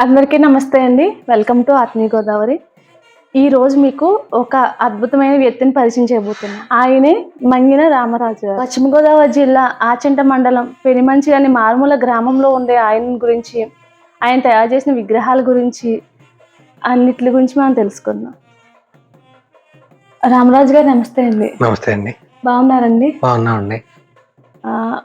అందరికీ నమస్తే అండి. వెల్కమ్ టు ఆత్మీయ గోదావరి. ఈ రోజు మీకు ఒక అద్భుతమైన వ్యక్తిని పరిచయం చేయబోతున్నా ఆయనే మంగిన రామరాజు. గారు. పశ్చిమ గోదావరి జిల్లా ఆచంట మండలం పెనిమంచి అనే మారుమూల గ్రామంలో ఉండే ఆయన గురించి ఆయన తయారు చేసిన విగ్రహాల గురించి అన్నిటి గురించి మనం తెలుసుకుందాం. రామరాజు గారు నమస్తే అండి. నమస్తే అండి. బాగున్నారండి? బాగున్నామండి.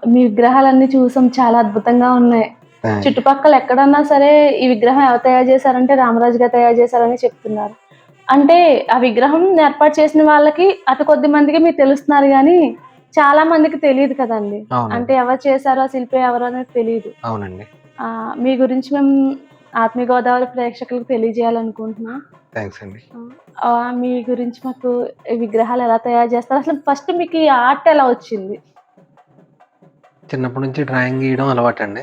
మీ విగ్రహాలన్నీ చూసాం. చాలా అద్భుతంగా ఉన్నాయి. చుట్టుపక్కల ఎక్కడన్నా సరే ఈ విగ్రహం ఎవరు తయారు చేశారంటే రామరాజు గారు తయారు చేశారని చెప్తున్నారు. అంటే ఆ విగ్రహం ఏర్పాటు చేసిన వాళ్ళకి అటు కొద్ది మందికి మీరు తెలుస్తున్నారు కానీ చాలా మందికి తెలియదు కదండి. అంటే ఎవరు చేశారో ఆ శిల్పి ఎవరు అనేది తెలియదు. అవునండి. ఆ, మీ గురించి మేము ఆత్మీయ గోదావరి ప్రేక్షకులకు తెలియజేయాలనుకుంటున్నాం. థ్యాంక్స్ అండి. ఆ, మీ గురించి మాకు విగ్రహాలు ఎలా తయారు చేస్తారు? అసలు ఫస్ట్ మీకు ఈ ఆర్ట్ ఎలా వచ్చింది? చిన్నప్పటి నుంచి డ్రాయింగ్ గీయడం అలవాటు అండి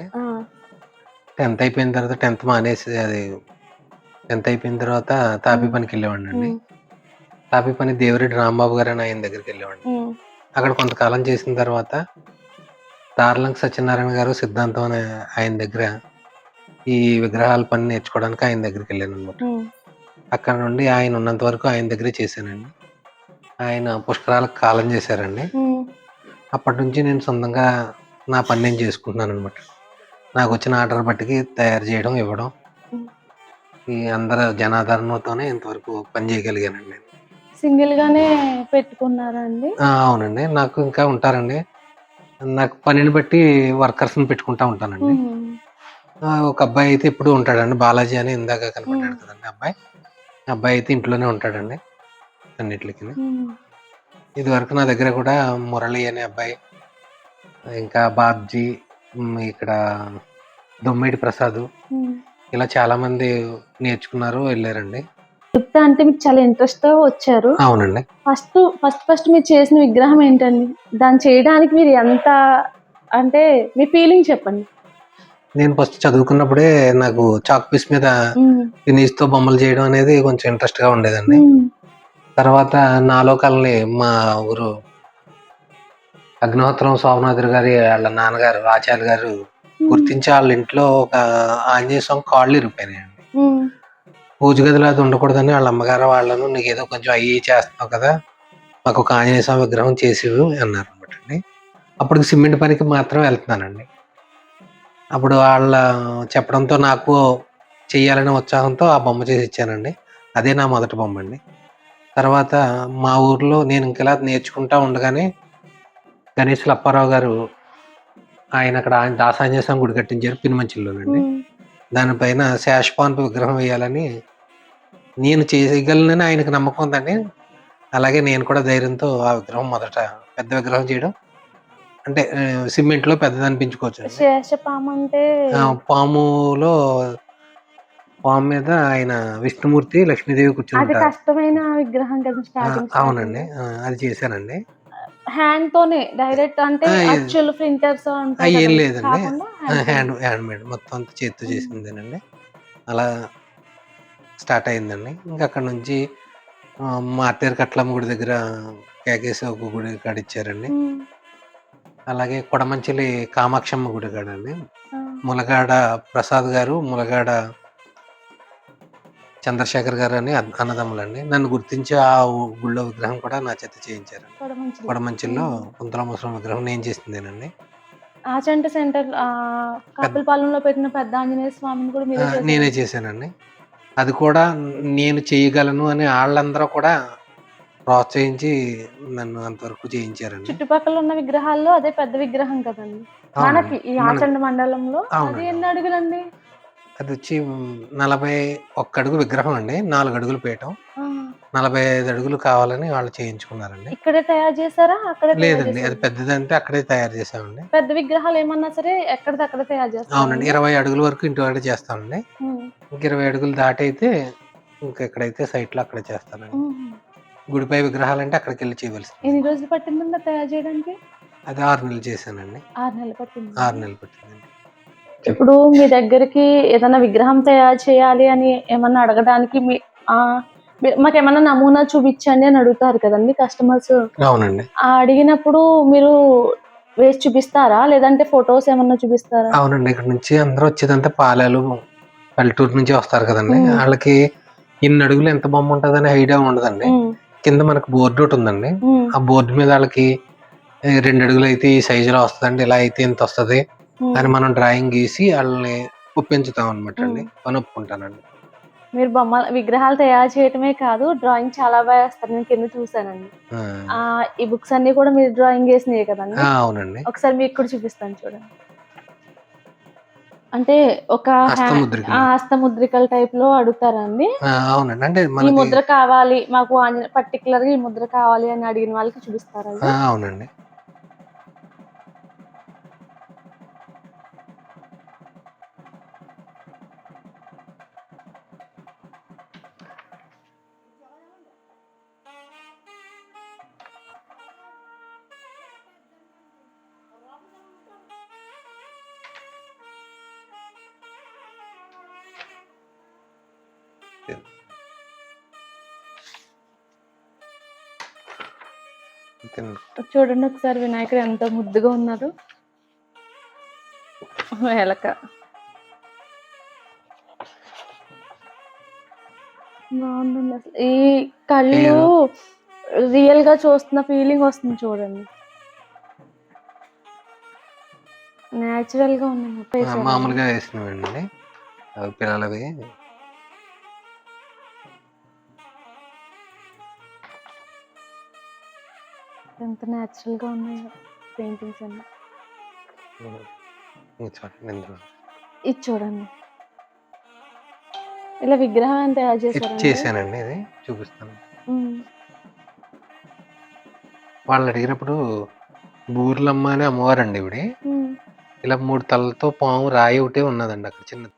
టెన్త్ అయిపోయిన తర్వాత టెన్త్ మానేసి అది టెన్త్ అయిపోయిన తర్వాత తాపీ. పనికి వెళ్ళేవాడిని అండి తాపీ పని దేవరెడ్డి రాంబాబు గారు అని ఆయన దగ్గరికి వెళ్ళేవాడిని. అక్కడ కొంతకాలం చేసిన తర్వాత దార్లంక సత్యనారాయణ గారు సిద్ధాంతం అనే ఆయన దగ్గర ఈ విగ్రహాల పని నేర్చుకోవడానికి ఆయన దగ్గరికి వెళ్ళాను అనమాట అక్కడ నుండి ఆయన ఉన్నంత వరకు ఆయన దగ్గరే చేశానండి. ఆయన పుష్కరాలకు కాలం చేశారండి. అప్పటి నుంచి నేను సొంతంగా నా పని నేను చేసుకుంటున్నాను అనమాట నాకు వచ్చిన ఆర్డర్ బట్టికి తయారు చేయడం ఇవ్వడం. ఈ అందరు జనాదరణతోనే ఇంతవరకు పని చేయగలిగానండి. నేను. సింగిల్ గానే పెట్టుకున్నారా అండి ఆ, అవునండి. నాకు ఇంకా ఉంటారండి. నాకు పనిని బట్టి వర్కర్స్ని పెట్టుకుంటా ఉంటానండి. ఉమ్, ఆ, ఒక అబ్బాయి అయితే ఇప్పుడు ఉంటాడండి. బాలాజీ అని ఇందాక కనపడ్డాడు. కదండి అబ్బాయి. ఆ అబ్బాయి అయితే ఇంట్లోనే ఉంటాడండి అన్నిటికి ఉమ్, ఇది వరకు నా దగ్గర కూడా మురళి అనే అబ్బాయి ఇంకా బాబ్జీ ఇక్కడ దొమ్మిడి ప్రసాద్. ఇలా చాలా మంది నేర్చుకున్నారు వెళ్ళారండి. నృత్యం అంటే మీకు చాలా ఇంట్రెస్ట్తో వచ్చారు. అవునండి. ఫస్ట్ ఫస్ట్ ఫస్ట్ మీరు చేసిన విగ్రహం ఏంటండి? దాన్ని చేయడానికి మీరు ఎంత అంటే మీ ఫీలింగ్ చెప్పండి. నేను ఫస్ట్ చదువుకున్నప్పుడే నాకు చాక్ పీస్ మీద ఫినిష్తో బొమ్మలు చేయడం అనేది కొంచెం ఇంట్రెస్ట్గా ఉండేదండి. తర్వాత నాలో కలని మా ఊరు అగ్నిహోత్రం సోమనాథుడు గారి వాళ్ళ నాన్నగారు ఆచార్య గారు గుర్తించి వాళ్ళ ఇంట్లో ఒక ఆంజనేయ స్వామి కాళ్ళు ఇరిగిపోయినాయండి. ఉమ్, పూజ గదిలో అది ఉండకూడదని వాళ్ళ అమ్మగారు వాళ్ళను నీకు ఏదో కొంచెం అయ్యి చేస్తున్నావు కదా మాకు ఒక ఆంజనేయ స్వామి విగ్రహం చేసి అన్నారు అనమాట అండి. అప్పుడు సిమెంట్ పనికి మాత్రం వెళ్తున్నానండి. అప్పుడు వాళ్ళ చెప్పడంతో నాకు చెయ్యాలనే ఉత్సాహంతో ఆ బొమ్మ చేసి ఇచ్చానండి. అదే నా మొదటి బొమ్మ అండి తర్వాత మా ఊర్లో నేను ఇంకెలా నేర్చుకుంటా ఉండగానే గణేష్ అప్పారావు గారు ఆయన అక్కడ ఆయన దాసాంజనేయ స్వామి గుడి కట్టించారు పినిమంచిల్లోనండి. ఉమ్, దానిపైన శేషపాన్పు విగ్రహం వేయాలని నేను చేయగలనని ఆయనకు నమ్మకం ఉందండి. అలాగే నేను కూడా ధైర్యంతో ఆ విగ్రహం మొదట పెద్ద విగ్రహం చేయడం అంటే ఆ, సిమెంట్లో పెద్దది అనిపించుకోవచ్చు శేషపాము అంటే? పాములో పాము మీద ఆయన విష్ణుమూర్తి లక్ష్మీదేవి స్టార్టింగ్ అవునండి. అది చేశానండి. హ్యాండ్ తోనే డైరెక్ట్ అంటే అచ్చులు ప్రింటర్స్ ఏం లేదండి. హ్యాండ్ హ్యాండ్ మేడ్ మొత్తం అంతా చేతితో చేసిందేనండి. అలా స్టార్ట్ అయిందండి. ఇంకా అక్కడ నుంచి మార్తేరు కట్లమ్మ గుడి దగ్గర కేకేసి ఒక గుడి కాడ ఇచ్చారండి. ఉమ్, అలాగే కొడమంచిలి కామాక్షమ్మ గుడి కాడ అండి. ఆ, ములగాడ ప్రసాద్ గారు ములగాడ చంద్రశేఖర్ గారు అని అన్న- అన్నదమ్ములండి నన్ను గుర్తించి ఆ గుళ్ళో విగ్రహం కూడా నా చేత చేయించారు కొడమంచిలి. కుంతల ముసలం విగ్రహం నేను చేసిందేనండి ఆచంట సెంటర్ ఆ కప్పలపాలెంలో పెట్టిన పెద్ద ఆంజనేయ స్వామిని కూడా? నేనే చేశానండి అది కూడా నేను చేయగలను అని వాళ్ళందరూ కూడా ప్రోత్సహించి నన్ను అంతవరకు చేయించారండి చుట్టుపక్కల ఉన్న విగ్రహాల్లో అదే పెద్ద విగ్రహం కదండి. మనకి ఈ ఆచండ మండలంలో అది. ఎన్ని అడుగులండి అది వచ్చి నలభై ఒక్క అడుగు విగ్రహం అండి. నాలుగు అడుగులు ఆ, నలభై ఐదు అడుగులు కావాలని వాళ్ళు చేయించుకున్నారండి. ఇక్కడే తయారు చేశారా? అక్కడే లేదండి. అది? పెద్దదంటే అక్కడే తయారు చేసామండి పెద్ద విగ్రహాలు ఏమన్నా సరే ఎక్కడిది అక్కడే తయారు చేస్తారు? అవునండి. ఇరవై అడుగుల వరకు ఇంటి వరకు చేస్తామండి. ఇంక ఇరవై అడుగులు దాటైతే ఇంక ఎక్కడైతే సైట్లో అక్కడ చేస్తానండి. గుడిపై విగ్రహాలు అంటే అక్కడికి వెళ్ళి చేయవలసింది. ఎన్ని రోజులు పట్టిందండి తయారు చేయడానికి? అది ఆరు నెలలు చేశానండి. ఆరు నెలలు పట్టింది. ఆరు నెలలు పట్టిందండి ఇప్పుడు మీ దగ్గరికి ఏదైనా విగ్రహం తయారు చేయాలి అని ఏమన్నా అడగడానికి మీ మాకు ఏమన్నా నమూనా చూపించండి అని అడుగుతారు కదండి కస్టమర్స్. అవునండి. అడిగినప్పుడు మీరు వేసి చూపిస్తారా? లేదంటే ఫొటోస్ ఏమన్నా చూపిస్తారా? అవునండి. ఇక్కడ నుంచి అందరూ వచ్చేదంతా పాలాలు పల్లెటూరు నుంచి వస్తారు కదండి. వాళ్ళకి ఇన్ని అడుగులు ఎంత బొమ్మ ఉంటుందని ఐడియా ఉండదండి. కింద మనకు బోర్డు ఒకటి ఉందండి. ఆ బోర్డు మీద వాళ్ళకి "ఏ, రెండు అడుగులు అయితే ఈ సైజులో వస్తుందండి ఇలా అయితే ఇంత వస్తది అని మనం డ్రాయింగ్ గీసి వాళ్ళని ఒప్పించుతాం అనమాట అండి. పని ఒప్పుకుంటానండి మీరు బొమ్మ విగ్రహాలు తయారు చేయటమే కాదు డ్రాయింగ్ చాలా బాగా వేస్తారు నేను కింద చూసానండి ఆ, ఈ బుక్స్ అన్ని కూడా మీరు డ్రాయింగ్ చేసినవి కదండి? అవునండి. ఒకసారి మీకు కూడా చూపిస్తాను చూడండి. అంటే ఒక హస్తముద్రికలు. టైప్లో అడుగుతారండి. అవునండి. అంటే ఈ ముద్ర కావాలి మాకు పర్టికులర్గా ఈ ముద్ర కావాలి అని అడిగిన వాళ్ళకి చూపిస్తారా అవునండి. చూడండి ఒకసారి వినాయకుడు ఎంత ముద్దుగా ఉన్నారు ఎలక బాగుందండి అసలు. ఈ కళ్ళు రియల్గా చూస్తున్న ఫీలింగ్ వస్తుంది చూడండి. నేచురల్గా ఉంది. మామూలుగా వేసినవండి. పిల్లలవి. ఎంత నేచురల్గా ఉన్నాయో పెయింటింగ్స్ అన్ని. ఇది చూడండి. ఇలా విగ్రహం ఎంత తయారు ఇది చేశారండి. చేశానండి ఇది చూపిస్తాను. వాళ్ళు అడిగినప్పుడు బూర్లమ్మ అని అమ్మవారండి ఇవిడి. ఇలా మూడు తలలతో పాము రాయి ఒకటే ఉన్నదండి అక్కడ చిన్నది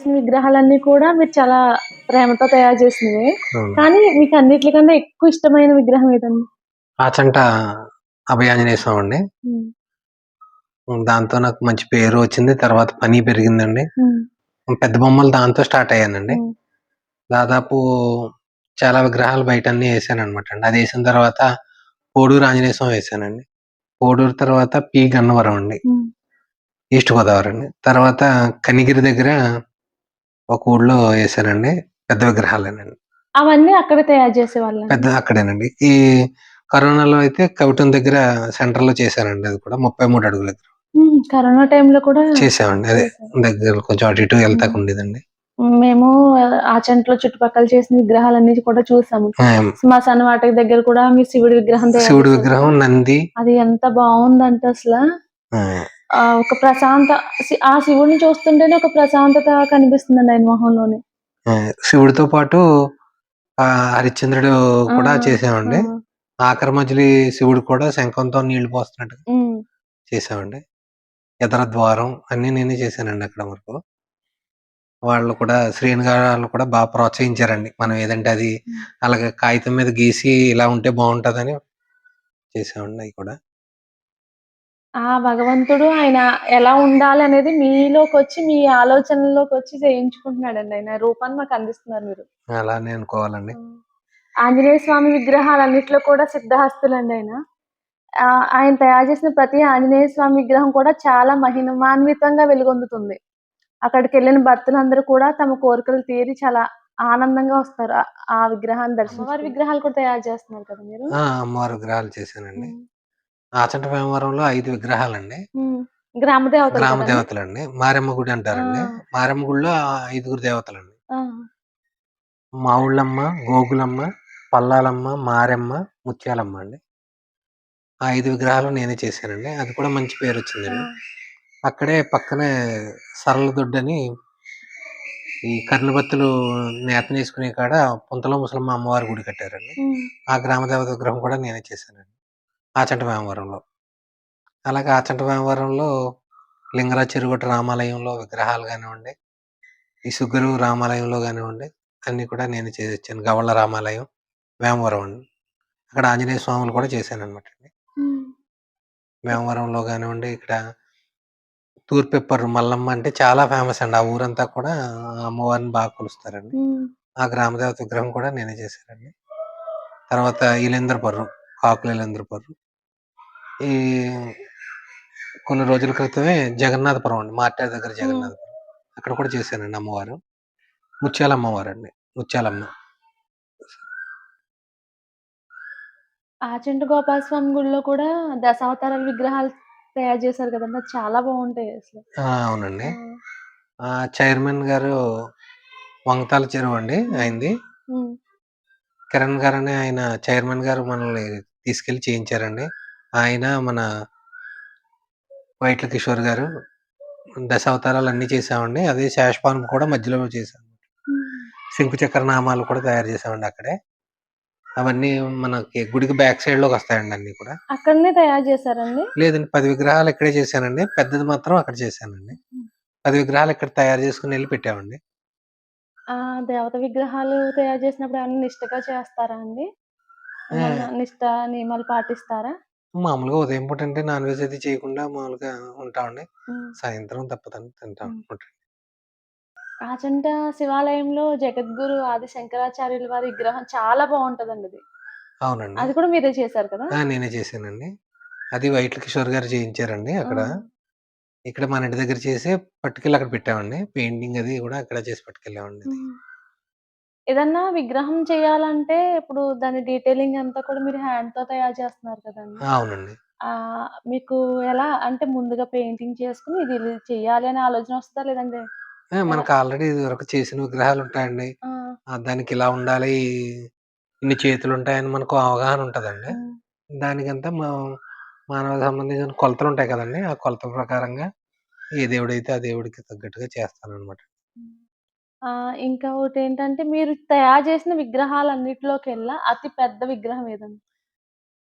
చేసిన విగ్రహాలన్నీ కూడా మీరు చాలా ప్రేమతో తయారు చేసినవి. కానీ మీకు అన్నిటికన్నా ఎక్కువ ఇష్టమైన విగ్రహం ఏదండి? ఆచంట అభయాంజనేయ స్వామి అండి దాంతో నాకు మంచి పేరు వచ్చింది తర్వాత పని పెరిగిందండి. పెద్ద బొమ్మలు దాంతో స్టార్ట్ అయ్యానండి. దాదాపు చాలా విగ్రహాలు బయట అన్ని వేసాను అనమాట అండి. అది వేసిన తర్వాత కోడూరు ఆంజనేయ స్వామి వేసానండి. కోడూరు తర్వాత పి గన్నవరం అండి. ఈస్ట్ గోదావరి అండి. తర్వాత కనిగిరి దగ్గర ఒక ఊళ్ళో వేసానండి. పెద్ద విగ్రహాలేనండి. అవన్నీ అక్కడ తయారు చేసేవాళ్ళం? పెద్ద అక్కడేనండి. ఈ కరోనాలో అయితే కవిటం దగ్గర సెంటర్లో చేశానండి అది కూడా ముప్పై మూడు అడుగుల దగ్గర. కరోనా టైంలో కూడా చేసామండి అదే. దగ్గర కొంచెం అటు ఇటు వెళ్తాకు ఉండేదండి. మేము. ఆ చెంట్లో చుట్టుపక్కల చేసిన విగ్రహాలన్నీ కూడా చూసాము. శ్మశాన వాటిక దగ్గర కూడా మీ శివుడి విగ్రహం శివుడి. విగ్రహం నంది. అది ఎంత బాగుందంటే అసలు. ఆ, ఒక ప్రశాంత ఆ శివుడిని చూస్తుంటేనే ఒక ప్రశాంతత కనిపిస్తుందండి ఆయన మొహంలోని. శివుడితో పాటు ఆ హరిశ్చంద్రుడు కూడా చేసామండి ఆఖరి మధ్యలో శివుడు కూడా శంఖంతో నీళ్ళు పోస్తున్నట్టు చేసామండి ఎదర ద్వారం అన్ని నేనే చేశానండి అక్కడ వరకు. వాళ్ళు కూడా శ్రీని గారు వాళ్ళు కూడా బాగా ప్రోత్సహించారండి. మనం ఏదంటే అది అలాగే కాగితం మీద గీసి ఇలా ఉంటే బాగుంటదని చేసామండి అవి కూడా. ఆ భగవంతుడు ఆయన ఎలా ఉండాలి అనేది మీలోకి వచ్చి మీ ఆలోచనలోకి వచ్చి చేయించుకుంటున్నాడండి ఆయన. రూపాన్ని మాకు అందిస్తున్నారు మీరు. అలానే అనుకోవాలండి. ఆంజనేయ స్వామి విగ్రహాలన్నిట్లో కూడా సిద్ధహస్తులండి ఆయన. ఆయన తయారు చేసిన ప్రతి ఆంజనేయ స్వామి విగ్రహం కూడా చాలా మహిమాన్వితంగా వెలుగొందుతుంది. అక్కడికి వెళ్ళిన భక్తులందరూ కూడా తమ కోరికలు తీరి చాలా ఆనందంగా వస్తారు ఆ- ఆ విగ్రహాన్ని దర్శనం వారి విగ్రహాలు కూడా తయారు చేస్తున్నారు కదా మీరు? ఆ అమ్మవారి విగ్రహాలు చేశానండి. ఆచంట భీమవరంలో ఐదు విగ్రహాలండి. ఉమ్. గ్రామ దేవతలు గ్రామ కదండి? దేవతలండి. మారెమ్మ గుడి అంటారండి. ఆ. మారెమ్మ గుడిలో ఐదుగురు దేవతలండి. ఆ, మావుళ్ళమ్మ గోగులమ్మ పల్లాలమ్మ మారెమ్మ ముత్యాలమ్మ అండి. ఆ ఐదు విగ్రహాలు నేనే చేశానండి. అది కూడా మంచి పేరు ఆ, వచ్చిందండి అక్కడే పక్కనే సరళ దొడ్డని ఈ కర్ణభత్తులు నేతన వేసుకునే కాడ పుంతల ముసలమ్మ అమ్మవారి గుడి కట్టారండి. ఆ గ్రామ దేవత విగ్రహం కూడా నేనే చేశానండి. ఆచంట వేమవరంలో అలాగే ఆచంట వేమవరంలో లింగరాజ చెరుగొట్ట రామాలయంలో విగ్రహాలు కానివ్వండి ఈ సుగ్గురు రామాలయంలో కానివ్వండి అన్ని కూడా నేను చేసాను గవళ్ళ రామాలయం వేమవరం అండి. అక్కడ ఆంజనేయ స్వాములు కూడా చేశాను అనమాట అండి. వేమవరంలో కానివ్వండి ఇక్కడ తూర్పెప్పరు మల్లమ్మ అంటే చాలా ఫేమస్ అండి. ఆ ఊరంతా కూడా అమ్మవారిని బాగా కొలుస్తారండి. ఆ గ్రామదేవత విగ్రహం కూడా నేనే చేశానండి. తర్వాత ఇలేంద్రపర్రు కాకుల ఇలేంద్రపర్రు ఈ కొన్ని రోజుల క్రితమే జగన్నాథపురం అండి మార్టార్ దగ్గర జగన్నాథపురం. అక్కడ కూడా చేశానండి అమ్మవారు. ముత్యాల అమ్మవారు అండి ముత్యాలమ్మ. ఆచంట గోపాల స్వామి గుడిలో కూడా దశావతారాల విగ్రహాలు తయారు చేశారు కదండి చాలా బాగుంటాయి అసలు. అవునండి. ఆ. చైర్మన్ గారు వంగతాల చెరువు అండి అయింది. కిరణ్ గారు అని ఆయన చైర్మన్ గారు మనల్ని తీసుకెళ్ళి చేయించారండి. ఆయన మన వైట్ల కిషోర్ గారు దశావతారాలు అన్ని చేసామండి అదే శేషపానం కూడా మధ్యలో చేసాం. శంకు చక్ర నామాలు కూడా తయారు చేసామండి అక్కడే. అవన్నీ మనకి గుడికి బ్యాక్ సైడ్లోకి వస్తాయండి అన్ని కూడా. అక్కడనే తయారు చేశారండి? లేదండి పది విగ్రహాలు ఇక్కడే చేశానండి. పెద్దది మాత్రం అక్కడ చేశానండి. పది విగ్రహాలు ఇక్కడ తయారు చేసుకుని వెళ్ళి పెట్టామండి. ఆ దేవత విగ్రహాలు తయారు చేసినప్పుడు ఏమైనా నిష్టగా చేస్తారా అండి? నిష్ట నియమాలు పాటిస్తారా? మామూలుగా ఉదయం పూట అంటే నాన్ వెజ్ అది చేయకుండా మామూలుగా ఉంటామండి. సాయంత్రం తప్పదని తింటాం ఆచంట శివాలయంలో జగద్గురు ఆది శంకరాచార్యుల వారి విగ్రహం చాలా బాగుంటదండి అది. అవునండి. అది కూడా మీరే చేశారు కదా? నేనే చేశానండి. అది వైట్ల కిషోర్ గారు చేయించారండి అక్కడ. ఇక్కడ మన ఇంటి దగ్గర చేసి పట్టుకెళ్ళి అక్కడ పెట్టామండి. పెయింటింగ్ అది కూడా అక్కడ చేసి పట్టుకెళ్ళామండి. ఏదన్నా విగ్రహం చేయాలంటే ఇప్పుడు దాని డీటెయిలింగ్ అంతా కూడా మీరు హ్యాండ్తో తయారు చేస్తున్నారు కదండి. అవునండి. ఆ మీకు ఎలా అంటే ముందుగా పెయింటింగ్ చేసుకుని ఇది ఇలా చెయ్యాలి అనే ఆలోచన వస్తుందా లేదంటే ఆ, మనకు ఆల్రెడీ ఇది వరకు చేసిన విగ్రహాలు ఉంటాయండి. ఆ, ఆ, దానికి ఇలా ఉండాలి ఇన్ని చేతులు ఉంటాయని మనకు అవగాహన ఉంటదండి. ఉమ్, దానికంతా మా మానవ సంబంధించిన కొలతలు ఉంటాయి కదండి. ఆ కొలతల ప్రకారంగా ఏ దేవుడైతే ఆ దేవుడికి తగ్గట్టుగా చేస్తాను అనమాట. ఆ, ఇంకా ఒకటి ఏంటంటే మీరు తయారు చేసిన విగ్రహాలన్నిటిలోకెల్లా అతి పెద్ద విగ్రహం ఏదండి?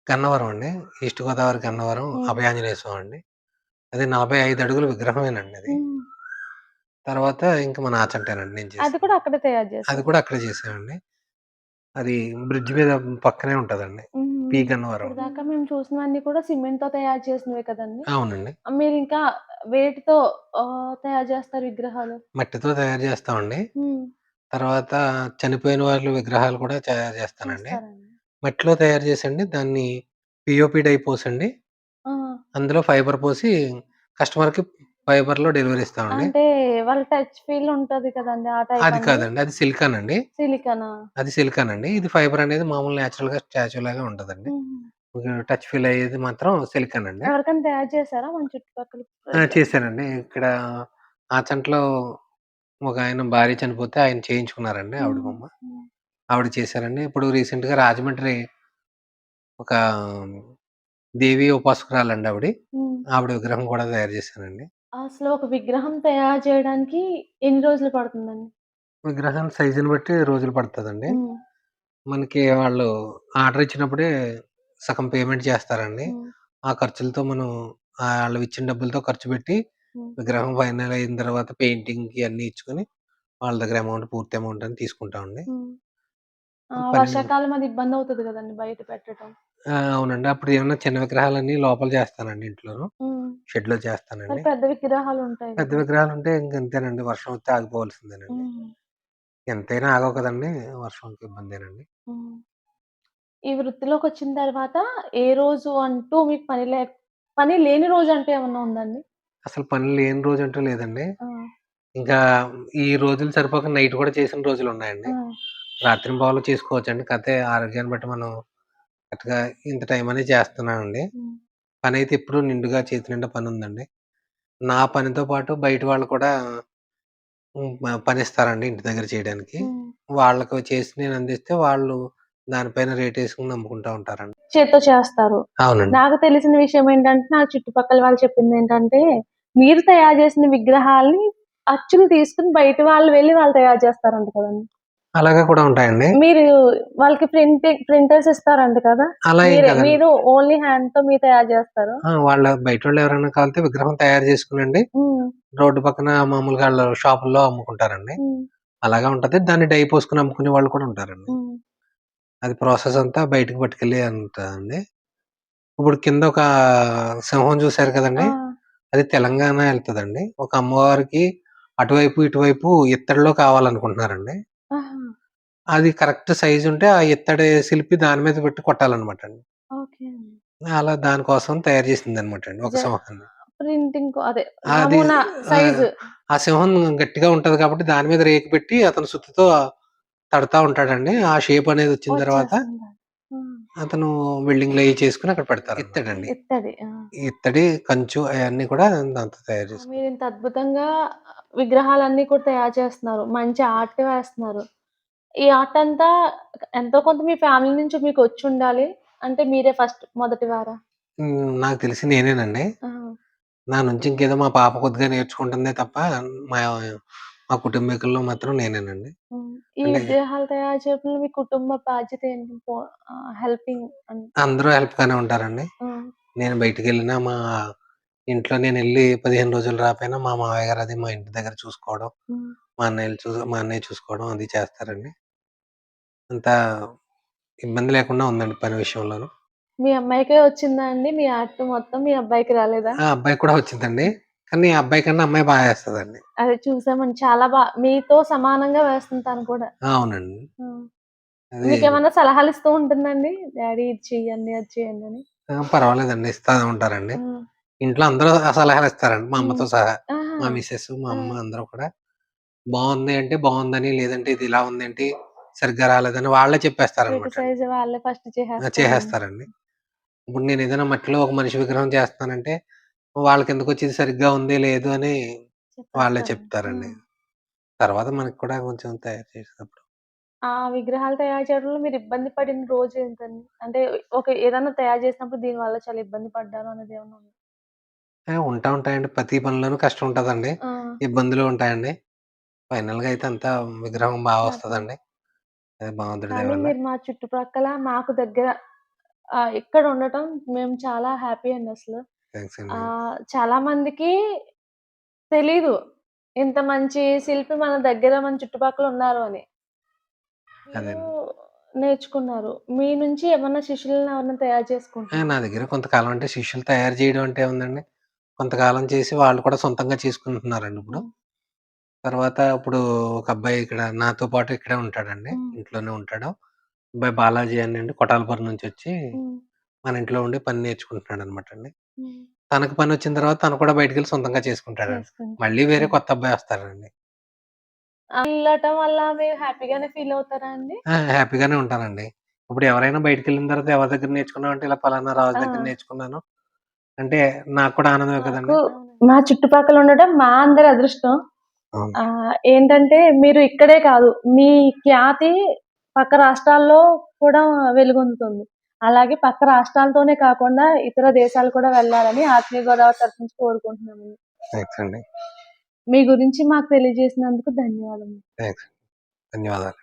గన్నవరం అండి. ఈస్ట్ గోదావరి గన్నవరం. అభయాంజనేయ స్వామి అండి. అది నలభై ఐదు అడుగుల విగ్రహమేనండి అది. తర్వాత ఇంకా మన ఆచంటేనండి నేను అది చేసింది. కూడా అక్కడే తయారు అది చేశారు. కూడా అక్కడే చేసామండి అది బ్రిడ్జ్ మీద పక్కనే ఉంటదండి. పీ గన్నవరం. దాకా మేము చూసినవన్నీ కూడా సిమెంట్తో తయారు చేసినవే కదండి. అవునండి. మీరు ఇంకా వేటితో తయారు చేస్తారు విగ్రహాలు? మట్టితో తయారు చేస్తామండి. తర్వాత చనిపోయిన వాళ్ళ విగ్రహాలు కూడా తయారు చేస్తానండి. మట్టిలో తయారు చేసండి దాన్ని పిఓపి డై పోసండి. అందులో ఫైబర్ పోసి కస్టమర్ ఫైబర్లో డెలివరీ ఇస్తామండి అంటే వాళ్ళ టచ్ ఫీల్ ఉంటది కదండి ఆ టైప్ అది కాదండి అది సిలికాన్ అండి. సిలికానా? అది సిలికాన్ అండి. ఇది ఫైబర్ అనేది మామూలు నేచురల్గా స్టాచ్యూ లాగా ఉంటదండి. టచ్ ఫీల్ అయ్యేది మాత్రం సిలికాన్ అండి. ఎవరికైనా తయారు చేశారా మన చుట్టుపక్కల ఆ, చేశానండి. ఇక్కడ ఆచంట్లో ఒక ఆయన భార్య చనిపోతే ఆయన చేయించుకున్నారండి ఆవిడ బొమ్మ. ఆవిడ చేశారండి. ఇప్పుడు రీసెంట్గా రాజమండ్రి ఒక దేవి ఉపాసకురాలండి ఆవిడ. ఆవిడ విగ్రహం కూడా తయారు చేశానండి. అసలు ఒక విగ్రహం తయారు చేయడానికి ఎన్ని రోజులు పడుతుందండి విగ్రహం సైజుని బట్టి రోజులు పడుతుందండి. మనకి వాళ్ళు ఆర్డర్ ఇచ్చినప్పుడే సగం పేమెంట్ చేస్తారండి. ఆ ఖర్చులతో మనం వాళ్ళు ఇచ్చిన డబ్బులతో ఖర్చు పెట్టి. విగ్రహం ఫైనల్ అయిన తర్వాత పెయింటింగ్కి అన్ని ఇచ్చుకొని వాళ్ళ దగ్గర అమౌంట్ పూర్తి అమౌంట్ అని తీసుకుంటామండి ఉమ్. ఆ, పన్నెండు- వర్షాకాలం అది ఇబ్బంది అవుతుంది కదండి బయట పెట్టడం ఆ, అవునండి. అప్పుడు ఏమన్నా చిన్న విగ్రహాలన్నీ లోపల చేస్తానండి ఇంట్లోను. షెడ్లో మరి చేస్తానండి. పెద్ద విగ్రహాలు ఉంటాయి పెద్ద. విగ్రహాలు ఉంటే ఇంకంతేనండి. వర్షం వస్తే ఆగిపోవాల్సిందేనండి. ఎంతైనా ఆగవు కదండి! వర్షంకి ఇబ్బందేనండి. ఈ వృత్తిలోకి వచ్చిన తర్వాత ఏ రోజు అంటూ మీకు పని లే పని లేని రోజు అంటే ఏమన్నా ఉందండి? అసలు పని లేని రోజు అంటూ లేదండి. ఆ, ఇంకా ఈ రోజులు సరిపోక నైట్ కూడా చేసిన రోజులు ఉన్నాయండి ఆ, రాత్రి బావులు చేసుకోవచ్చండి. కాకపోతే ఆరోగ్యాన్ని బట్టి మనం కరెక్ట్గా ఇంత టైం అనేది చేస్తున్నానండి. పని అయితే ఎప్పుడు నిండుగా చేతి నిండా పని ఉందండి నా పనితో పాటు బయట వాళ్ళు కూడా ఉమ్, ప- పని ఇస్తారండి ఇంటి దగ్గర చేయడానికి. వాళ్ళకు చేసి నేను అందిస్తే వాళ్ళు దానిపైన రేట్ వేసుకుని నమ్ముకుంటా ఉంటారండి. చేత్తో చేస్తారు. అవునండి. నాకు తెలిసిన విషయం ఏంటంటే నా చుట్టుపక్కల వాళ్ళు చెప్పింది ఏంటంటే మీరు తయారు చేసిన విగ్రహాల్ని అచ్చులు తీసుకుని బయట వాళ్ళు వెళ్ళి వాళ్ళు తయారు చేస్తారంట కదండి. అలాగే కూడా ఉంటాయండి. మీరు వాళ్ళకి ప్రింటింగ్ ప్రింటర్స్ ఇస్తారంట కదా? అలా మీరే- ఓన్లీ హ్యాండ్తో మీరు తయారు చేస్తారు? వాళ్ళ బయట వాళ్ళు ఎవరైనా కావాలంటే విగ్రహం తయారు చేసుకునండి. రోడ్డు పక్కన మామూలుగా వాళ్ళ షాపుల్లో అమ్ముకుంటారండి. అలాగా ఉంటది. దాన్ని డై పోసుకుని అమ్ముకునే వాళ్ళు కూడా ఉంటారండి. అది ప్రాసెస్ అంతా బయటకు పట్టుకెళ్ళి అండి. ఇప్పుడు కింద ఒక సింహం చూశారు కదండి. అది తెలంగాణ వెళ్తదండి. ఒక అమ్మవారికి అటువైపు ఇటువైపు ఇత్తడిలో కావాలనుకుంటున్నారండి. అది కరెక్ట్ సైజ్ ఉంటే ఆ ఇత్తడి శిల్పి దాని మీద పెట్టి కొట్టాలన్నమాట అండి. ఓకే. అలా దానికోసం తయారు చేసింది అనమాట అండి ఒక జ- సింహాన్ని ప్రింటింగ్ అదే అది నమూనా సైజు. ఆ సింహం గట్టిగా ఉంటది కాబట్టి దాని మీద రేకు పెట్టి అతను సుత్తితో తడతా ఉంటాడండి. ఆ షేప్ అనేది వచ్చిన తర్వాత అతను వెల్డింగ్లో అవి చేసుకుని అక్కడ పెడతారు ఇత్తడండి. ఆ. ఇత్తడి కంచు అవన్నీ కూడా దాంతో తయారు చేస్తారు మీరు ఇంత అద్భుతంగా విగ్రహాలన్నీ కూడా తయారు చేస్తున్నారు. మంచి ఆర్ట్ వేస్తున్నారు. ఈ ఆర్ట్ అంతా ఎంతో కొంత మీ ఫ్యామిలీ నుంచి మీకు వచ్చి ఉండాలి? అంటే మీరే ఫస్ట్ మొదటి వారా? నాకు తెలిసి నేనేనండి. ఆ, నా నుంచి ఇంకేదో మా పాప కొద్దిగా నేర్చుకుంటుందే తప్ప మా మా కుటుంబీకుల్లో మాత్రం నేనేనండి. ఈ అంటే- విగ్రహాలు తయారు చేయడంలో మీ కుటుంబ బాధ్యత ఏంటి? హెల్పింగ్ అందరూ హెల్ప్ గానే ఉంటారండి నేను బయటికి వెళ్ళినా మా ఇంట్లో నేను వెళ్ళి పదిహేను రోజులు రాపోయినా మా మావయ్య గారు అది మా ఇంటి దగ్గర చూసుకోవడం మా అన్నయ్యలు చూ మా అన్నయ్య చూసుకోవడం అది చేస్తారండి. అంత ఇబ్బంది లేకుండా ఉందండి పని విషయంలోను. మీ అమ్మాయికే వచ్చిందా అండి? మీ ఆర్ట్ మొత్తం మీ అబ్బాయికి రాలేదా? ఆ అబ్బాయి కూడా వచ్చిందండి. కానీ అబ్బాయి కన్నా అమ్మాయి బాగా వేస్తుందండి. అదే చూసామండి. చాలా బాగా మీతో సమానంగా వేస్తుంటాను కూడా. ఆ, అవునండి. అది ఏమైనా సలహాలు ఇస్తూ ఉంటుందండి? డాడీ ఇది చెయ్యండి అది చేయండి అని. ఆ, పర్వాలేదండి. ఇస్తా ఉంటారండి. ఇంట్లో అందరూ సలహాలు ఇస్తారండి. మా అమ్మతో సహా. ఆహా. మా మిస్సెస్ మా అమ్మ. అందరూ కూడా. బాగుంది అంటే బాగుందని లేదంటే ఇది ఇలా ఉందేంటి? సరిగ్గా రాలేదని వాళ్ళే ఫస్ట్ చేసేస్తారు. చేసేస్తారండి. ఇప్పుడు నేను ఏదైనా మట్టిలో ఒక మనిషి విగ్రహం చేస్తానంటే వాళ్ళకి ఎందుకు వచ్చి ఇది సరిగ్గా ఉంది లేదు అని వాళ్ళే చెప్పేస్తారు. చెప్తారండి. తర్వాత మనకి కూడా కొంచెం తయారు చేసేటప్పుడు ఆ విగ్రహాలు తయారు చేయడంలో మీరు ఇబ్బంది పడిన రోజు ఏంటండి? అంటే ఒక ఏదైనా తయారు చేసినప్పుడు దీని వల్ల చాలా ఇబ్బంది పడ్డాను అనేది ఏమైనా ఉందా? ఉంటా ఉంటాయండి. ప్రతి పనిలోనూ కష్టం ఉంటుందండి. ఇబ్బందులు ఉంటాయండి. ఫైనల్గా అయితే అంతా విగ్రహం బాగా వస్తుందండి. అది భగవంతుడి దయ కానీ వల్ల మీరు మా చుట్టుపక్కల మాకు దగ్గర ఇక్కడ ఉండటం మేము చాలా హ్యాపీ అండి అసలు. చాలా మందికి తెలీదు ఇంత మంచి శిల్పి మన దగ్గర మన చుట్టుపక్కల ఉన్నారు అని. నేర్చుకున్నారు. మీ నుంచి ఏమన్నా శిష్యులను ఎవరైనా తయారు ఆ, చేసుకుంటున్నారు నా దగ్గర కొంతకాలం అంటే శిష్యులు తయారు చేయడం అంటే ఉందండి కొంతకాలం చేసి వాళ్ళు కూడా సొంతంగా చేసుకుంటున్నారండి ఇప్పుడు. తర్వాత ఇప్పుడు ఒక అబ్బాయి ఇక్కడ నాతో పాటు ఇక్కడే ఉంటాడండి. ఇంట్లోనే ఉంటాడు. అబ్బాయి బాలాజీ అని అండి. కొటాలపురం నుంచి వచ్చి మన ఇంట్లో ఉండి పని నేర్చుకుంటున్నాడు అనమాట అండి తనకు పని వచ్చిన తర్వాత తను కూడా బయటికి వెళ్ళి సొంతంగా చేసుకుంటాడండి. మళ్ళీ వేరే. కొత్త అబ్బాయి వస్తాడండి వెళ్ళటం వల్ల మీరు హ్యాపీగానే అండి? ఆ, హ్యాపీగానే ఉంటానండి. ఇప్పుడు ఎవరైనా బయటికి వెళ్ళిన తర్వాత ఎవరి దగ్గర నేర్చుకున్నావు అంటే ఇలా పలానా రాజు దగ్గర. నేర్చుకున్నాను. అంటే నాకు కూడా ఆనందమే కదండి. మా చుట్టుపక్కల ఉండటం మా అందరి అదృష్టం. ఏంటంటే మీరు ఇక్కడే కాదు మీ ఖ్యాతి పక్క రాష్ట్రాల్లో కూడా వెలుగొందుతుంది. అలాగే పక్క రాష్ట్రాలతోనే కాకుండా ఇతర దేశాలు కూడా వెళ్ళాలని ఆత్మీయ గోదావరి తరఫు నుంచి కోరుకుంటున్నాము. థ్యాంక్స్ అండి. మీ గురించి మాకు తెలియజేసినందుకు ధన్యవాదాలు థ్యాంక్స్ ధన్యవాదాలు.